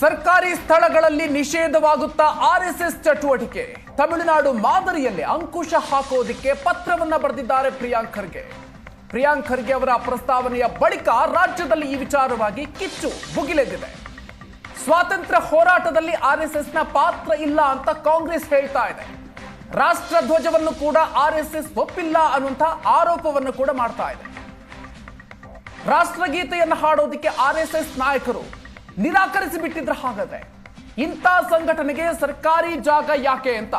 ಸರ್ಕಾರಿ ಸ್ಥಳಗಳಲ್ಲಿ ನಿಷೇಧವಾಗುತ್ತಾ ಆರ್ಎಸ್ಎಸ್ ಚಟುವಟಿಕೆ. ತಮಿಳುನಾಡು ಮಾದರಿಯಲ್ಲಿ ಅಂಕುಶ ಹಾಕೋದಿಕ್ಕೆ ಪತ್ರವನ್ನ ಬರೆದಿದ್ದಾರೆ ಪ್ರಿಯಾಂಕ್ ಖರ್ಗೆ. ಪ್ರಿಯಾಂಕ್ ಖರ್ಗೆ ಅವರ ಪ್ರಸ್ತಾವನೆಯ ಬಳಿಕ ರಾಜ್ಯದಲ್ಲಿ ಈ ವಿಚಾರವಾಗಿ ಕಿಚ್ಚು ಭುಗಿಲೆದ್ದಿದೆ. ಸ್ವಾತಂತ್ರ್ಯ ಹೋರಾಟದಲ್ಲಿ ಆರ್ಎಸ್ಎಸ್ನ ಪಾತ್ರ ಇಲ್ಲ ಅಂತ ಕಾಂಗ್ರೆಸ್ ಹೇಳ್ತಾ ಇದೆ. ರಾಷ್ಟ್ರ ಧ್ವಜವನ್ನು ಕೂಡ ಆರ್ಎಸ್ಎಸ್ ಒಪ್ಪಿಲ್ಲ ಅನ್ನುವಂಥ ಆರೋಪವನ್ನು ಕೂಡ ಮಾಡ್ತಾ ಇದೆ. ರಾಷ್ಟ್ರಗೀತೆಯನ್ನು ಹಾಡೋದಕ್ಕೆ ಎಸ್ ನಾಯಕರು ನಿರಾಕರಿಸಿ ಬಿಟ್ಟಿದ್ರ ಹಾಗಾದ್ರೆ? ಇಂಥ ಸಂಘಟನೆಗೆ ಸರ್ಕಾರಿ ಜಾಗ ಯಾಕೆ ಅಂತ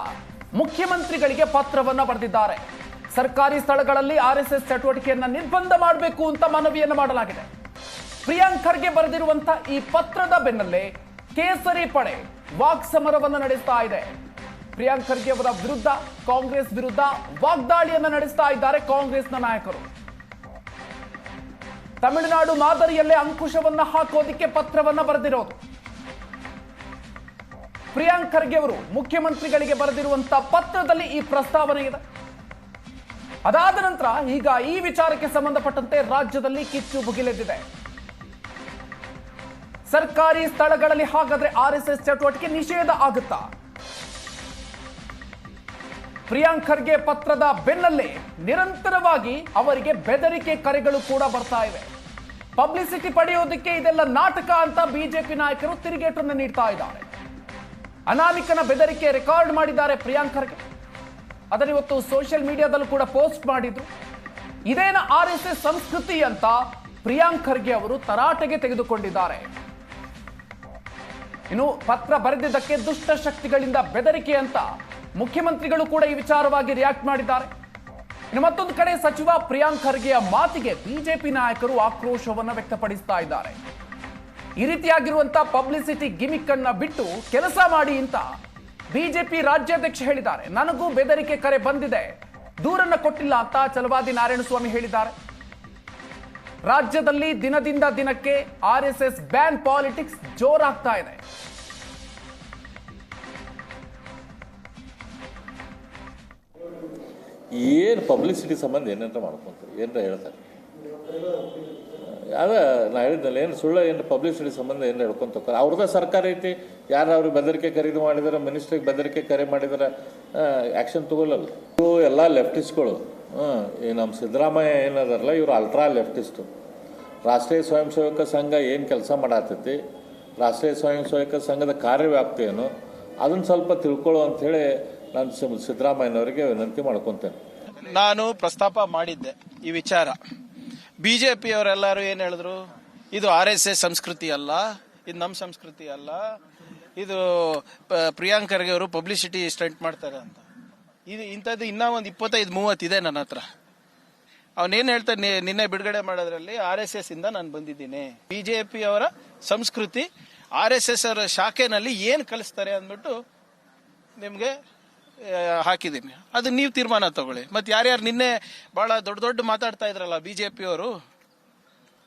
ಮುಖ್ಯಮಂತ್ರಿಗಳಿಗೆ ಪತ್ರವನ್ನ ಬರೆದಿದ್ದಾರೆ. ಸರ್ಕಾರಿ ಸ್ಥಳಗಳಲ್ಲಿ ಆರ್ಎಸ್ಎಸ್ ಚಟುವಟಿಕೆಯನ್ನ ನಿರ್ಬಂಧ ಮಾಡಬೇಕು ಅಂತ ಮನವಿಯನ್ನು ಮಾಡಲಾಗಿದೆ. ಪ್ರಿಯಾಂಕ್ ಖರ್ಗೆ ಬರೆದಿರುವಂತಹ ಈ ಪತ್ರದ ಬೆನ್ನಲ್ಲೇ ಕೇಸರಿ ಪಡೆ ವಾಕ್ ಸಮರವನ್ನು ನಡೆಸ್ತಾ ಇದೆ. ಪ್ರಿಯಾಂಕ್ ಖರ್ಗೆ ಅವರ ವಿರುದ್ಧ ಕಾಂಗ್ರೆಸ್ ವಿರುದ್ಧ ವಾಗ್ದಾಳಿಯನ್ನ ನಡೆಸ್ತಾ ಇದ್ದಾರೆ ಕಾಂಗ್ರೆಸ್ನ ನಾಯಕರು. ತಮಿಳುನಾಡು ಮಾದರಿಯಲ್ಲೇ ಅಂಕುಶವನ್ನ ಹಾಕೋದಿಕ್ಕೆ ಪತ್ರವನ್ನ ಬರೆದಿರೋದು. ಪ್ರಿಯಾಂಕ್ ಖರ್ಗೆ ಅವರು ಮುಖ್ಯಮಂತ್ರಿಗಳಿಗೆ ಬರೆದಿರುವಂತಹ ಪತ್ರದಲ್ಲಿ ಈ ಪ್ರಸ್ತಾವನೆ ಇದೆ. ಅದಾದ ನಂತರ ಈಗ ಈ ವಿಚಾರಕ್ಕೆ ಸಂಬಂಧಪಟ್ಟಂತೆ ರಾಜ್ಯದಲ್ಲಿ ಕಿಚ್ಚು ಭುಗಿಲೆದ್ದಿದೆ. ಸರ್ಕಾರಿ ಸ್ಥಳಗಳಲ್ಲಿ ಹಾಗಾದ್ರೆ ಆರ್ ಎಸ್ ಎಸ್ ಚಟುವಟಿಕೆ ನಿಷೇಧ ಆಗುತ್ತಾ? ಪ್ರಿಯಾಂಕ್ ಖರ್ಗೆ ಪತ್ರದ ಬೆನ್ನಲ್ಲೇ ನಿರಂತರವಾಗಿ ಅವರಿಗೆ ಬೆದರಿಕೆ ಕರೆಗಳು ಕೂಡ ಬರ್ತಾ ಇವೆ. ಪಬ್ಲಿಸಿಟಿ ಪಡೆಯೋದಕ್ಕೆ ಇದೆಲ್ಲ ನಾಟಕ ಅಂತ ಬಿಜೆಪಿ ನಾಯಕರು ತಿರುಗೇಟನ್ನು ನೀಡ್ತಾ ಇದ್ದಾರೆ. ಅನಾಮಿಕನ ಬೆದರಿಕೆ ರೆಕಾರ್ಡ್ ಮಾಡಿದ್ದಾರೆ ಪ್ರಿಯಾಂಕರ್ಗೆ. ಅದನ್ನು ಇವತ್ತು ಸೋಷಿಯಲ್ ಮೀಡಿಯಾದಲ್ಲೂ ಕೂಡ ಪೋಸ್ಟ್ ಮಾಡಿದ್ರು. ಇದೇನ ಆರ್ ಎಸ್ ಎಸ್ ಸಂಸ್ಕೃತಿ ಅಂತ ಪ್ರಿಯಾಂಕರ್ಗೆ ಅವರು ತರಾಟೆಗೆ ತೆಗೆದುಕೊಂಡಿದ್ದಾರೆ. ಇನ್ನು ಪತ್ರ ಬರೆದಿದ್ದಕ್ಕೆ ದುಷ್ಟ ಶಕ್ತಿಗಳಿಂದ ಬೆದರಿಕೆ ಅಂತ ಮುಖ್ಯಮಂತ್ರಿಗಳು ಕೂಡ ಈ ವಿಚಾರವಾಗಿ ರಿಯಾಕ್ಟ್ ಮಾಡಿದ್ದಾರೆ. ಇನ್ನು ಮತ್ತೊಂದು ಕಡೆ ಸಚಿವ ಪ್ರಿಯಾಂಕ್ ಖರ್ಗೆಯ ಮಾತಿಗೆ ಬಿಜೆಪಿ ನಾಯಕರು ಆಕ್ರೋಶವನ್ನು ವ್ಯಕ್ತಪಡಿಸ್ತಾ ಇದ್ದಾರೆ. ಈ ರೀತಿಯಾಗಿರುವಂತಹ ಪಬ್ಲಿಸಿಟಿ ಗಿಮಿಕ್ ಅನ್ನ ಬಿಟ್ಟು ಕೆಲಸ ಮಾಡಿ ಅಂತ ಬಿಜೆಪಿ ರಾಜ್ಯಾಧ್ಯಕ್ಷ ಹೇಳಿದ್ದಾರೆ. ನನಗೂ ಬೆದರಿಕೆ ಕರೆ ಬಂದಿದೆ. ದೂರನ್ನ ಕೊಟ್ಟಿಲ್ಲ ಅಂತ ಚಲವಾದಿ ನಾರಾಯಣಸ್ವಾಮಿ ಹೇಳಿದ್ದಾರೆ. ರಾಜ್ಯದಲ್ಲಿ ದಿನದಿಂದ ದಿನಕ್ಕೆ ಆರ್ ಬ್ಯಾನ್ ಪಾಲಿಟಿಕ್ಸ್ ಜೋರಾಗ್ತಾ ಇದೆ. ಏನು ಪಬ್ಲಿಸಿಟಿ ಸಂಬಂಧ ಏನಂತ ಮಾಡ್ಕೊಂತಾರೆ? ಏನರ ಹೇಳ್ತಾರೆ? ಅದ ನಾ ಹೇಳಿದ್ನಲ್ಲ, ಏನು ಸುಳ್ಳು, ಏನು ಪಬ್ಲಿಸಿಟಿ ಸಂಬಂಧ ಏನು ಹೇಳ್ಕೊಂತ ಅವ್ರದ್ದ ಸರ್ಕಾರ ಐತಿ. ಯಾರು ಅವ್ರಿಗೆ ಬೆದರಿಕೆ ಖರೀದಿ ಮಾಡಿದಾರೆ ಮಿನಿಸ್ಟ್ರಿಗೆ ಬೆದರಿಕೆ ಕರೆ ಮಾಡಿದಾರೆ ಆ್ಯಕ್ಷನ್ ತಗೊಳ್ಳಲ್ಲ. ಇವು ಎಲ್ಲ ಲೆಫ್ಟಿಸ್ಟ್ಗಳು ಹಾಂ ಈ ನಮ್ಮ ಸಿದ್ದರಾಮಯ್ಯ ಏನದಾರಲ್ಲ, ಇವರು ಅಲ್ಟ್ರಾ ಲೆಫ್ಟಿಸ್ಟು ರಾಷ್ಟ್ರೀಯ ಸ್ವಯಂ ಸೇವಕ ಸಂಘ ಏನು ಕೆಲಸ ಮಾಡತ್ತೈತಿ ರಾಷ್ಟ್ರೀಯ ಸ್ವಯಂ ಸೇವಕ ಸಂಘದ ಕಾರ್ಯವ್ಯಾಪ್ತಿ ಏನು? ಅದನ್ನು ಸ್ವಲ್ಪ ತಿಳ್ಕೊಳ್ಳೋ ಅಂಥೇಳಿ ನಾನು ಸಿದ್ದರಾಮಯ್ಯನವರಿಗೆ ವಿನಂತಿ ಮಾಡ್ಕೊತೇನೆ. ನಾನು ಪ್ರಸ್ತಾಪ ಮಾಡಿದ್ದೆ ಈ ವಿಚಾರ. ಬಿಜೆಪಿ ಅವರೆಲ್ಲರೂ ಏನು ಹೇಳಿದ್ರು? ಇದು ಆರ್ ಎಸ್ ಎಸ್ ಸಂಸ್ಕೃತಿ ಅಲ್ಲ, ಇದು ನಮ್ಮ ಸಂಸ್ಕೃತಿ ಅಲ್ಲ, ಇದು ಪ್ರಿಯಾಂಕ್ ಖರ್ಗೆ ಅವರು ಪಬ್ಲಿಸಿಟಿ ಸ್ಟಂಟ್ ಮಾಡ್ತಾರೆ ಅಂತ. ಇದು ಇಂಥದ್ದು ಇನ್ನೂ ಒಂದು ಇಪ್ಪತ್ತೈದು ಮೂವತ್ತಿದೆ ನನ್ನ ಹತ್ರ. ಅವನೇನು ಹೇಳ್ತಾರೆ ನಿ- ನಿನ್ನೆ ಬಿಡುಗಡೆ ಮಾಡೋದ್ರಲ್ಲಿ ಆರ್ ಎಸ್ ಎಸ್ ಇಂದ ನಾನು ಬಂದಿದ್ದೀನಿ. ಬಿಜೆಪಿ ಅವರ ಸಂಸ್ಕೃತಿ ಆರ್ ಎಸ್ ಎಸ್ ಅವರ ಶಾಖೆನಲ್ಲಿ ಏನು ಕಲಿಸ್ತಾರೆ ಅಂದ್ಬಿಟ್ಟು ನಿಮಗೆ ಹಾಕಿದ್ದೀನಿ. ಅದು ನೀವು ತೀರ್ಮಾನ ತಗೊಳ್ಳಿ. ಮತ್ತೆ ಯಾರ್ಯಾರು ನಿನ್ನೆ ಬಹಳ ದೊಡ್ಡ ದೊಡ್ಡ ಮಾತಾಡ್ತಾ ಇದ್ರಲ್ಲ ಬಿಜೆಪಿ ಅವರು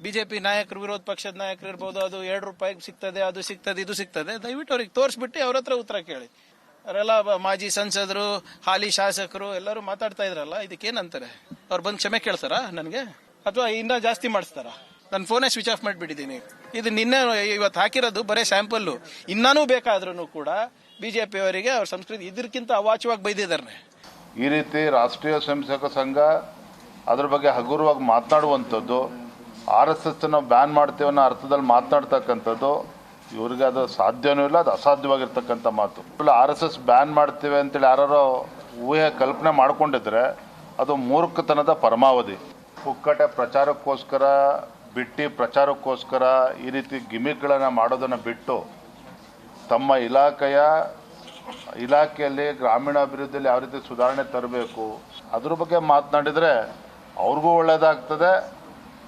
ಬಿಜೆಪಿ ನಾಯಕರು, ವಿರೋಧ ಪಕ್ಷದ ನಾಯಕರು ಇರ್ಬೋದು, ಅದು ಎರಡು ರೂಪಾಯಿಗೆ ಸಿಗ್ತದೆ, ಅದು ಸಿಗ್ತದೆ, ಇದು ಸಿಗ್ತದೆ, ದಯವಿಟ್ಟು ಅವ್ರಿಗೆ ತೋರಿಸ್ಬಿಟ್ಟು ಅವ್ರ ಹತ್ರ ಉತ್ತರ ಕೇಳಿ. ಅವರೆಲ್ಲ ಬ- ಮಾಜಿ ಸಂಸದರು, ಹಾಲಿ ಶಾಸಕರು ಎಲ್ಲರೂ ಮಾತಾಡ್ತಾ ಇದ್ರಲ್ಲ ಇದಕ್ಕೇನಂತಾರೆ ಅವ್ರು ಬಂದು ಕ್ಷಮೆ ಕೇಳ್ತಾರ ನನಗೆ? ಅಥವಾ ಇನ್ನ ಜಾಸ್ತಿ ಮಾಡಿಸ್ತಾರ? ನನ್ನ ಫೋನೇ ಸ್ವಿಚ್ ಆಫ್ ಮಾಡಿಬಿಟ್ಟಿದ್ದೀನಿ. ಇದು ನಿನ್ನೆ ಇವತ್ತು ಹಾಕಿರೋದು ಬರೀ ಸ್ಯಾಂಪಲ್ಲು ಇನ್ನೂ ಬೇಕಾದ್ರೂ ಕೂಡ ಬಿಜೆಪಿ ಅವರಿಗೆ ಅವ್ರ ಸಂಸ್ಕೃತಿ ಇದಕ್ಕಿಂತ ಅವಾಚ್ಯವಾಗಿ ಬೈದಿದ್ದಾರೆ ಈ ರೀತಿ ರಾಷ್ಟ್ರೀಯ ಸ್ವಯಂ ಸೇವಕ ಸಂಘ ಅದ್ರ ಬಗ್ಗೆ ಹಗುರವಾಗಿ ಮಾತನಾಡುವಂಥದ್ದು, ಆರ್ ಎಸ್ ಎಸ್ ನಾವು ಬ್ಯಾನ್ ಮಾಡ್ತೇವೆ ಅನ್ನೋ ಅರ್ಥದಲ್ಲಿ ಮಾತನಾಡ್ತಕ್ಕಂಥದ್ದು, ಇವ್ರಿಗೆ ಅದು ಸಾಧ್ಯವೂ ಇಲ್ಲ, ಅದು ಅಸಾಧ್ಯವಾಗಿರ್ತಕ್ಕಂಥ ಮಾತು. ಆರ್ ಎಸ್ ಎಸ್ ಬ್ಯಾನ್ ಮಾಡ್ತೇವೆ ಅಂತೇಳಿ ಯಾರೋ ಊಹೆ ಕಲ್ಪನೆ ಮಾಡಿಕೊಂಡಿದ್ರೆ ಅದು ಮೂರ್ಖತನದ ಪರಮಾವಧಿ. ಪುಕ್ಕಟೆ ಪ್ರಚಾರಕ್ಕೋಸ್ಕರ, ಬಿಟ್ಟು ಪ್ರಚಾರಕ್ಕೋಸ್ಕರ ಈ ರೀತಿ ಗಿಮಿಕ್ಗಳನ್ನು ಮಾಡೋದನ್ನು ಬಿಟ್ಟು ತಮ್ಮ ಇಲಾಖೆಯ ಇಲಾಖೆಯಲ್ಲಿ ಗ್ರಾಮೀಣಾಭಿವೃದ್ಧಿಯಲ್ಲಿ ಯಾವ ರೀತಿ ಸುಧಾರಣೆ ತರಬೇಕು ಅದ್ರ ಬಗ್ಗೆ ಮಾತನಾಡಿದರೆ ಅವ್ರಿಗೂ ಒಳ್ಳೆಯದಾಗ್ತದೆ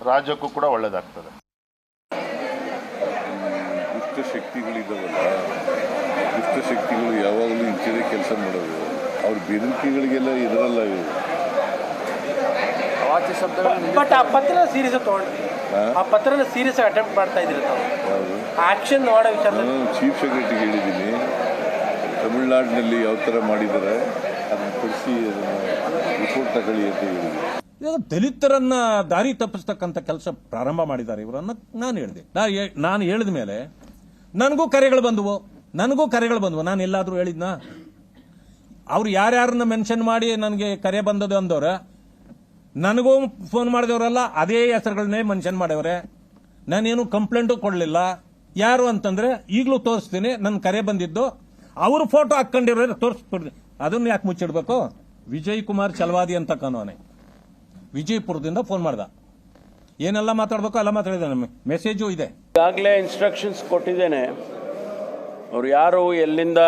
ರಾಜ್ಯಕ್ಕೂ ಕೂಡ ಒಳ್ಳೆಯದಾಗ್ತದೆ ಶಕ್ತಿಗಳಿದ್ದಾವಲ್ಲ ದುಷ್ಟ ಶಕ್ತಿಗಳು ಯಾವಾಗಲೂ ಇಂಚೆದೆ ಕೆಲಸ ಮಾಡೋದು. ಅವ್ರ ಬೆದರಿಕೆಗಳಿಗೆಲ್ಲ ಇರಲ್ಲ ಇವು ಬಟ್ ಆ ಪತ್ರ ಸೀರಿಯಸ್ ತಗೊಂಡ್ರಿ ಆ ಪತ್ರನ ಸೀರಿಯಸ್ ಅಟೆಂಪ್ಟ್ ಮಾಡ್ತಾ ಇದ್ರಿ ತಾವು? ಆಕ್ಷನ್ ಮಾಡೋ ವಿಚಾರ. ನಾನು ಚೀಫ್ ಸೆಕ್ರೆಟರಿ ಹೇಳಿದ್ದೀನಿ. ತಮಿಳ್ನಾಡಿನಲ್ಲಿ ಯಾವ ಥರ ಮಾಡಿದ್ದಾರೆ ಅದನ್ನು ತರಿಸಿ ಅದನ್ನು ರಿಪೋರ್ಟ್ ತಗೊಳ್ಳಿ ಅಂತ ಹೇಳಿದ್ದೀನಿ. ಇವಾಗ ದಲಿತರನ್ನ ದಾರಿ ತಪ್ಪಿಸ್ತಕ್ಕಂಥ ಕೆಲಸ ಪ್ರಾರಂಭ ಮಾಡಿದ್ದಾರೆ ಇವರನ್ನ ನಾನು ಹೇಳಿದೆ. ನಾನು ಹೇಳಿದ ಮೇಲೆ ನನಗೂ ಕರೆಗಳು ಬಂದವು ನನಗೂ ಕರೆಗಳು ಬಂದವು ನಾನು ಎಲ್ಲಾದರೂ ಹೇಳಿದ್ನಾ? ಅವ್ರು ಯಾರ್ಯಾರನ್ನ ಮೆನ್ಷನ್ ಮಾಡಿ ನನಗೆ ಕರೆ ಬಂದದ್ದು ಅಂದವ್ರೆ ನನಗೂ ಫೋನ್ ಮಾಡಿದವರಲ್ಲ ಅದೇ ಹೆಸರುಗಳನ್ನೇ ಮೆನ್ಷನ್ ಮಾಡವ್ರೆ. ನಾನೇನು ಕಂಪ್ಲೇಂಟು ಕೊಡಲಿಲ್ಲ. ಯಾರು ಅಂತಂದ್ರೆ ಈಗಲೂ ತೋರಿಸ್ತೀನಿ ನನ್ನ ಕರೆ ಬಂದಿದ್ದು. ಅವರು ಫೋಟೋ ಹಾಕೊಂಡಿರೋ ತೋರಿಸ್ಬಿಡ್ತೀನಿ. ಅದನ್ನ ಯಾಕೆ ಮುಚ್ಚಿಡ್ಬೇಕು? ವಿಜಯ್ ಕುಮಾರ್ ಚಲವಾದಿ ಅಂತ ಕಾನೋನೆ ವಿಜಯಪುರದಿಂದ ಫೋನ್ ಮಾಡ್ದ. ಏನೆಲ್ಲ ಮಾತಾಡ್ಬೇಕು ಎಲ್ಲ ಮಾತಾಡಿದ್ದಾನೆ ಮೆಸೇಜು ಇದೆ. ಈಗಾಗಲೇ ಇನ್ಸ್ಟ್ರಕ್ಷನ್ಸ್ ಕೊಟ್ಟಿದ್ದೇನೆ. ಅವ್ರು ಯಾರು ಎಲ್ಲಿಂದ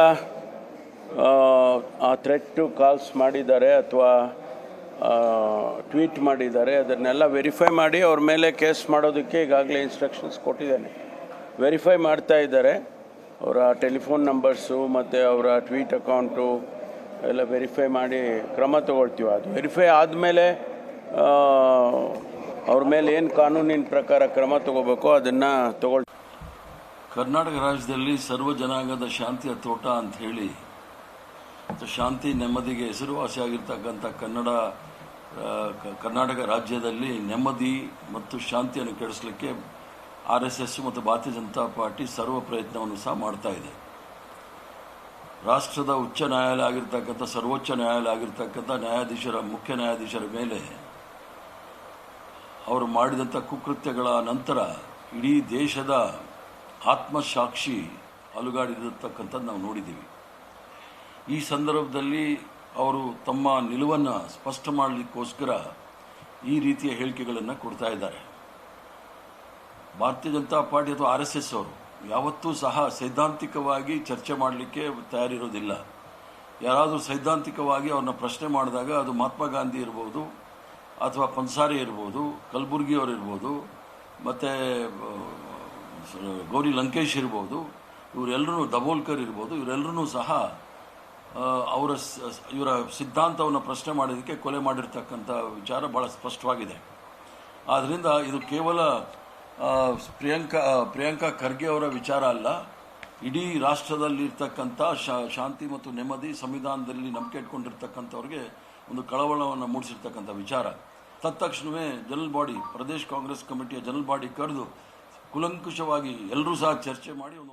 ಆ, ಥ್ರೆಟ್ಟು ಕಾಲ್ಸ್ ಮಾಡಿದ್ದಾರೆ ಅಥವಾ ಟ್ವೀಟ್ ಮಾಡಿದ್ದಾರೆ. ಅದನ್ನೆಲ್ಲ ವೆರಿಫೈ ಮಾಡಿ ಅವ್ರ ಮೇಲೆ ಕೇಸ್ ಮಾಡೋದಕ್ಕೆ ಈಗಾಗಲೇ ಇನ್ಸ್ಟ್ರಕ್ಷನ್ಸ್ ಕೊಟ್ಟಿದ್ದೇನೆ. ವೆರಿಫೈ ಮಾಡ್ತಾ ಇದ್ದಾರೆ. ಅವರ ಟೆಲಿಫೋನ್ ನಂಬರ್ಸು ಮತ್ತು ಅವರ ಟ್ವೀಟ್ ಅಕೌಂಟು ಎಲ್ಲ ವೆರಿಫೈ ಮಾಡಿ ಕ್ರಮ ತಗೊಳ್ತೀವಿ. ಅದು ವೆರಿಫೈ ಆದಮೇಲೆ ಅವ್ರ ಮೇಲೆ ಏನು ಕಾನೂನಿನ ಪ್ರಕಾರ ಕ್ರಮ ತಗೋಬೇಕೋ ಅದನ್ನು ತಗೊಳ್ ಕರ್ನಾಟಕ ರಾಜ್ಯದಲ್ಲಿ ಸರ್ವ ಜನಾಂಗದ ಶಾಂತಿಯ ತೋಟ ಅಂತ ಹೇಳಿ ಮತ್ತು ಶಾಂತಿ, ನೆಮ್ಮದಿಗೆ ಹೆಸರುವಾಸಿಯಾಗಿರ್ತಕ್ಕಂಥ ಕನ್ನಡ ಕರ್ನಾಟಕ ರಾಜ್ಯದಲ್ಲಿ ನೆಮ್ಮದಿ ಮತ್ತು ಶಾಂತಿಯನ್ನು ಕೆಡಿಸಲಿಕ್ಕೆ ಆರ್ ಎಸ್ ಎಸ್ ಮತ್ತು ಭಾರತೀಯ ಜನತಾ ಪಾರ್ಟಿ ಸರ್ವ ಪ್ರಯತ್ನವನ್ನು ಸಹ ಮಾಡ್ತಾ ಇದೆ. ರಾಷ್ಟ್ರದ ಉಚ್ಚ ನ್ಯಾಯಾಲಯ ಆಗಿರ್ತಕ್ಕಂಥ, ಸರ್ವೋಚ್ಚ ನ್ಯಾಯಾಲಯ ಆಗಿರ್ತಕ್ಕಂಥ ನ್ಯಾಯಾಧೀಶರ, ಮುಖ್ಯ ನ್ಯಾಯಾಧೀಶರ ಮೇಲೆ ಅವರು ಮಾಡಿದಂಥ ಕುಕೃತ್ಯಗಳ ನಂತರ ಇಡೀ ದೇಶದ ಆತ್ಮಸಾಕ್ಷಿ ಅಲುಗಾಡಿರತಕ್ಕಂಥದ್ದು ನಾವು ನೋಡಿದ್ದೀವಿ. ಈ ಸಂದರ್ಭದಲ್ಲಿ ಅವರು ತಮ್ಮ ನಿಲುವನ್ನು ಸ್ಪಷ್ಟ ಮಾಡಲಿಕ್ಕೋಸ್ಕರ ಈ ರೀತಿಯ ಹೇಳಿಕೆಗಳನ್ನು ಕೊಡ್ತಾ ಇದ್ದಾರೆ. ಭಾರತೀಯ ಜನತಾ ಪಾರ್ಟಿ ಅಥವಾ ಆರ್ ಎಸ್ ಎಸ್ ಅವರು ಯಾವತ್ತೂ ಸಹ ಸೈದ್ಧಾಂತಿಕವಾಗಿ ಚರ್ಚೆ ಮಾಡಲಿಕ್ಕೆ ತಯಾರಿರೋದಿಲ್ಲ. ಯಾರಾದರೂ ಸೈದ್ಧಾಂತಿಕವಾಗಿ ಅವ್ರನ್ನ ಪ್ರಶ್ನೆ ಮಾಡಿದಾಗ ಅದು ಮಹಾತ್ಮ ಗಾಂಧಿ ಇರ್ಬೋದು ಅಥವಾ ಪನ್ಸಾರಿ ಇರ್ಬೋದು, ಕಲಬುರ್ಗಿ ಅವರು ಇರ್ಬೋದು, ಮತ್ತು ಗೌರಿ ಲಂಕೇಶ್ ಇರ್ಬೋದು ಇವರೆಲ್ಲರೂ ದಬೋಲ್ಕರ್ ಇರ್ಬೋದು ಇವರೆಲ್ಲರೂ ಸಹ ಅವರ ಇವರ ಸಿದ್ಧಾಂತವನ್ನು ಪ್ರಶ್ನೆ ಮಾಡೋದಕ್ಕೆ ಕೊಲೆ ಮಾಡಿರ್ತಕ್ಕಂಥ ವಿಚಾರ ಭಾಳ ಸ್ಪಷ್ಟವಾಗಿದೆ. ಆದ್ದರಿಂದ ಇದು ಕೇವಲ ಪ್ರಿಯಾಂಕಾ ಪ್ರಿಯಾಂಕಾ ಖರ್ಗೆ ಅವರ ವಿಚಾರ ಅಲ್ಲ, ಇಡೀ ರಾಷ್ಟ್ರದಲ್ಲಿರ್ತಕ್ಕಂಥ ಶಾಂತಿ ಮತ್ತು ನೆಮ್ಮದಿ ಸಂವಿಧಾನದಲ್ಲಿ ನಂಬಿಕೆ ಇಟ್ಕೊಂಡಿರ್ತಕ್ಕಂಥವ್ರಿಗೆ ಒಂದು ಕಳವಳವನ್ನು ಮೂಡಿಸಿರ್ತಕ್ಕಂಥ ವಿಚಾರ. ತತ್ಕ್ಷಣವೇ ಜನರಲ್ ಬಾಡಿ, ಪ್ರದೇಶ ಕಾಂಗ್ರೆಸ್ ಕಮಿಟಿಯ ಜನರಲ್ ಬಾಡಿ ಕರೆದು ಕುಲಂಕುಷವಾಗಿ ಎಲ್ಲರೂ ಸಹ ಚರ್ಚೆ ಮಾಡಿ ಒಂದು